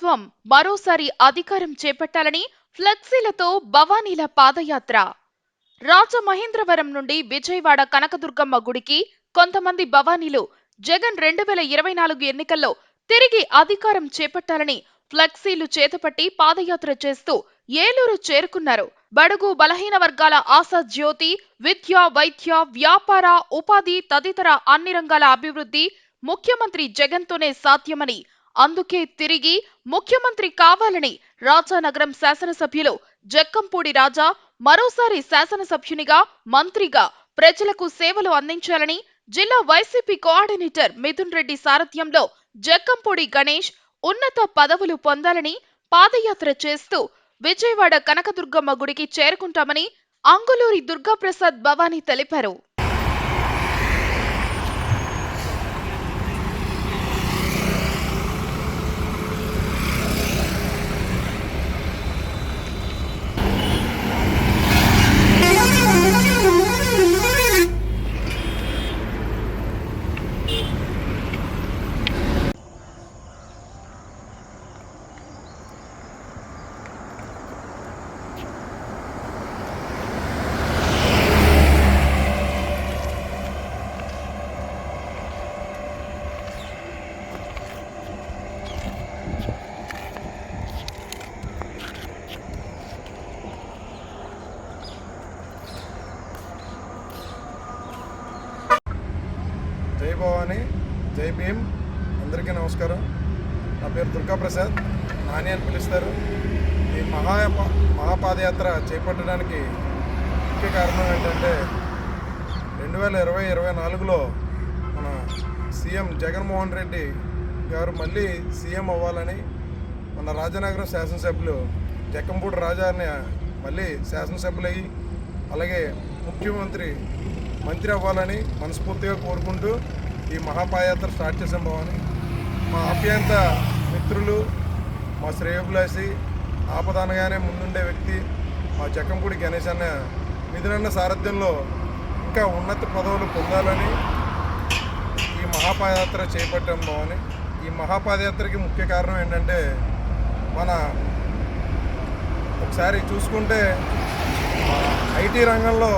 ప్రభుత్వం మరోసారి అధికారం చేపట్టాలని ఫ్లెక్సీలతో భవానీల పాదయాత్ర. రాజమహేంద్రవరం నుండి విజయవాడ కనకదుర్గమ్మ గుడికి కొంతమంది భవానీలు జగన్ రెండు వేల ఇరవై నాలుగు ఎన్నికల్లో తిరిగి అధికారం చేపట్టాలని ఫ్లెక్సీలు చేతపట్టి పాదయాత్ర చేస్తూ ఏలూరు చేరుకున్నారు. బడుగు బలహీన వర్గాల ఆశా జ్యోతి విద్య వైద్య వ్యాపార ఉపాధి తదితర అన్ని రంగాల అభివృద్ధి ముఖ్యమంత్రి జగన్తోనే సాధ్యమని అందుకే తిరిగి ముఖ్యమంత్రి కావాలని రాజానగరం శాసనసభ్యులు జక్కంపూడి రాజా మరోసారి శాసనసభ్యునిగా మంత్రిగా ప్రజలకు సేవలు అందించాలని జిల్లా వైసీపీ కోఆర్డినేటర్ మిథున్ రెడ్డి సారథ్యంలో జక్కంపూడి గణేష్ ఉన్నత పదవులు పొందాలని పాదయాత్ర చేస్తూ విజయవాడ కనకదుర్గమ్మ గుడికి చేరుకుంటామని అంగులూరి దుర్గాప్రసాద్ భవానీ తెలిపారు జై భవాని జై భీమ్. అందరికీ నమస్కారం. నా పేరు దుర్గాప్రసాద్ నాని అని పిలుస్తారు. ఈ మహా మహాపాదయాత్ర చేపట్టడానికి ముఖ్య కారణం ఏంటంటే రెండు వేల ఇరవై ఇరవై నాలుగులో మన సీఎం జగన్మోహన్ రెడ్డి గారు మళ్ళీ సీఎం అవ్వాలని మన రాజనగరం శాసనసభ్యులు జక్కంపూడి రాజాని మళ్ళీ శాసనసభ్యులయ్యి అలాగే ముఖ్యమంత్రి మంత్రి అవ్వాలని మనస్ఫూర్తిగా కోరుకుంటూ ఈ మహాపాదయాత్ర స్టార్ట్ చేసాం భవాని. మా ఆప్యాయంత మిత్రులు మా శ్రేయోభిలాషి ఆపదానగానే ముందుండే వ్యక్తి మా జక్కంపూడి గణేష్ అన్న మిథునన్న సారథ్యంలో ఇంకా ఉన్నత పదవులు పొందాలని ఈ మహాపాదయాత్ర చేపట్టాం భవాని. ఈ మహాపాదయాత్రకి ముఖ్య కారణం ఏంటంటే మన ఒకసారి చూసుకుంటే ఐటీ రంగంలో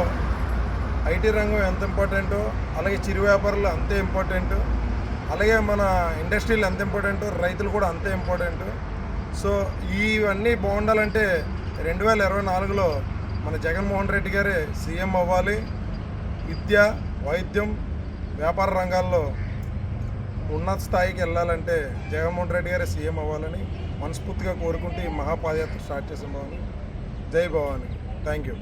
ఐటీ రంగం ఎంత ఇంపార్టెంటో అలాగే చిరు వ్యాపారులు అంతే ఇంపార్టెంట్ అలాగే మన ఇండస్ట్రీలు ఎంత ఇంపార్టెంట్ రైతులు కూడా అంతే ఇంపార్టెంట్. సో ఇవన్నీ బాగుండాలంటే రెండు వేల ఇరవై నాలుగులో మన జగన్మోహన్ రెడ్డి గారే సీఎం అవ్వాలి. విద్య వైద్యం వ్యాపార రంగాల్లో ఉన్నత స్థాయికి వెళ్ళాలంటే జగన్మోహన్ రెడ్డి గారే సీఎం అవ్వాలని మనస్ఫూర్తిగా కోరుకుంటూ ఈ మహాపాదయాత్ర స్టార్ట్ చేసిన భవాని. జై భవాని. Thank you